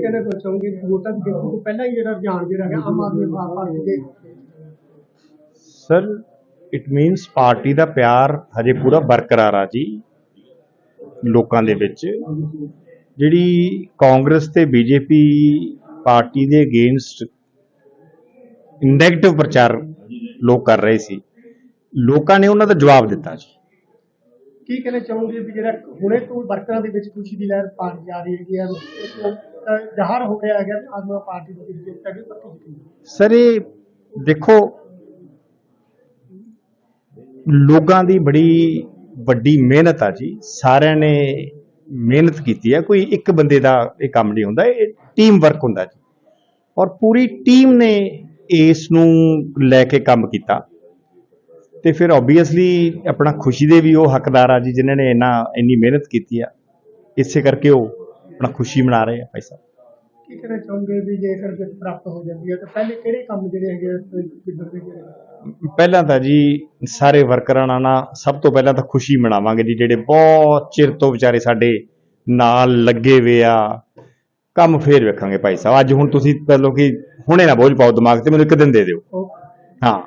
ਕਹਿੰਦੇ ਚਾਹੁੰਗੇ? ਕਿ ਵੋਟਾਂ ਦੀ ਦੇਖੋ ਪਹਿਲਾਂ ਹੀ ਜਿਹੜਾ ਰੁਝਾਨ ਜਿਹੜਾ ਹੈ ਆਮ ਆਦਮੀ ਪਾਰਟੀ ਦੇ ਸਰ ਇਟ ਮੀਨਸ ਪਾਰਟੀ ਦਾ ਪਿਆਰ ਹਜੇ ਪੂਰਾ ਬਰਕਰਾਰ ਆ ਜੀ ਲੋਕਾਂ ਦੇ ਵਿੱਚ। ਜਿਹੜੀ ਕਾਂਗਰਸ ਤੇ ਬੀਜੇਪੀ ਪਾਰਟੀ ਦੇ ਅਗੇਂਸਟ ਨੈਗੇਟਿਵ ਪ੍ਰਚਾਰ ਲੋਕ ਕਰ ਰਹੇ ਸੀ। ਲੋਕਾਂ ਨੇ ਉਹਨਾਂ ਦਾ ਜਵਾਬ ਦਿੱਤਾ ਜੀ। ਕੀ ਕਹਿਣਾ ਚਾਹੋਗੇ ਵੀ ਜਿਹੜਾ ਹੁਣੇ ਤੋਂ ਵਰਕਰਾਂ ਦੇ ਵਿੱਚ ਖੁਸ਼ੀ ਦੀ ਲਹਿਰ ਪਾਈ ਜਾ ਰਹੀ ਹੈਗੀ ਹੈ ਇੱਕ ਹੋ ਰਿਹਾ ਹੈਗਾ ਆਦਮੀ ਪਾਰਟੀ ਦੀ ਜਿਹੜੀ ਜਿੱਤ ਹੈਗੀ ਪੱਕੀ ਸਰ, ਇਹ ਦੇਖੋ, ਲੋਕਾਂ ਦੀ ਬੜੀ ਵੱਡੀ ਮਿਹਨਤ ਆ ਜੀ। ਸਾਰਿਆਂ ਨੇ ਮਿਹਨਤ ਕੀਤੀ ਹੈ ਕੋਈ ਇੱਕ ਬੰਦੇ ਦਾ ਇਹ ਕੰਮ ਨਹੀਂ ਹੁੰਦਾ, ਇਹ ਟੀਮ ਵਰਕ ਹੁੰਦਾ ਜੀ। ਔਰ ਪੂਰੀ ਟੀਮ ਨੇ ਇਸ ਨੂੰ ਲੈ ਕੇ ਕੰਮ ਕੀਤਾ। ਤੇ ਫਿਰ ਆਬਵੀਅਸਲੀ ਆਪਣਾ ਖੁਸ਼ੀ ਦੇ ਵੀ ਉਹ ਹੱਕਦਾਰ ਆ ਜੀ ਜਿਨ੍ਹਾਂ ਨੇ ਇੰਨਾ ਇੰਨੀ ਮਿਹਨਤ ਕੀਤੀ ਆ। ਇਸੇ ਕਰਕੇ ਉਹ ਆਪਣਾ ਖੁਸ਼ੀ ਮਨਾ ਰਹੇ ਆ ਭਾਈ ਸਾਹਿਬ। ਕੀ ਕਹਿਣਾ ਚਾਹੋਗੇ ਵੀ ਜੇਕਰ ਜਿੱਤ ਪ੍ਰਾਪਤ ਹੋ ਜਾਂਦੀ ਹੈ ਤਾਂ ਪਹਿਲੇ ਕਿਹੜੇ ਕੰਮ ਜਿਹੜੇ ਹੈਗੇ ਕਿੱਧਰ ਦੇ ਜਿਹੜੇ? ਪਹਿਲਾਂ ਤਾਂ ਜੀ ਸਾਰੇ ਵਰਕਰਾਂ ਨਾਲ ਨਾ ਸਭ ਤੋਂ ਪਹਿਲਾਂ ਤਾਂ ਖੁਸ਼ੀ ਮਨਾਵਾਂਗੇ ਜੀ ਜਿਹੜੇ ਬਹੁਤ ਚਿਰ ਤੋਂ ਵਿਚਾਰੇ ਸਾਡੇ ਨਾਲ ਲੱਗੇ ਵੇ ਆ। ਕੰਮ ਫੇਰ ਵੇਖਾਂਗੇ ਭਾਈ ਸਾਹਿਬ। ਅੱਜ ਹੁਣ ਤੁਸੀਂ ਪਹਿਲੋਂ ਕਿ ਹੁਣੇ ਨਾ ਬੋਝ ਪਾਓ ਦਿਮਾਗ ਤੇ ਮੈਨੂੰ ਇੱਕ ਦਿਨ ਦੇ ਦਿਓ। ਹਾਂ।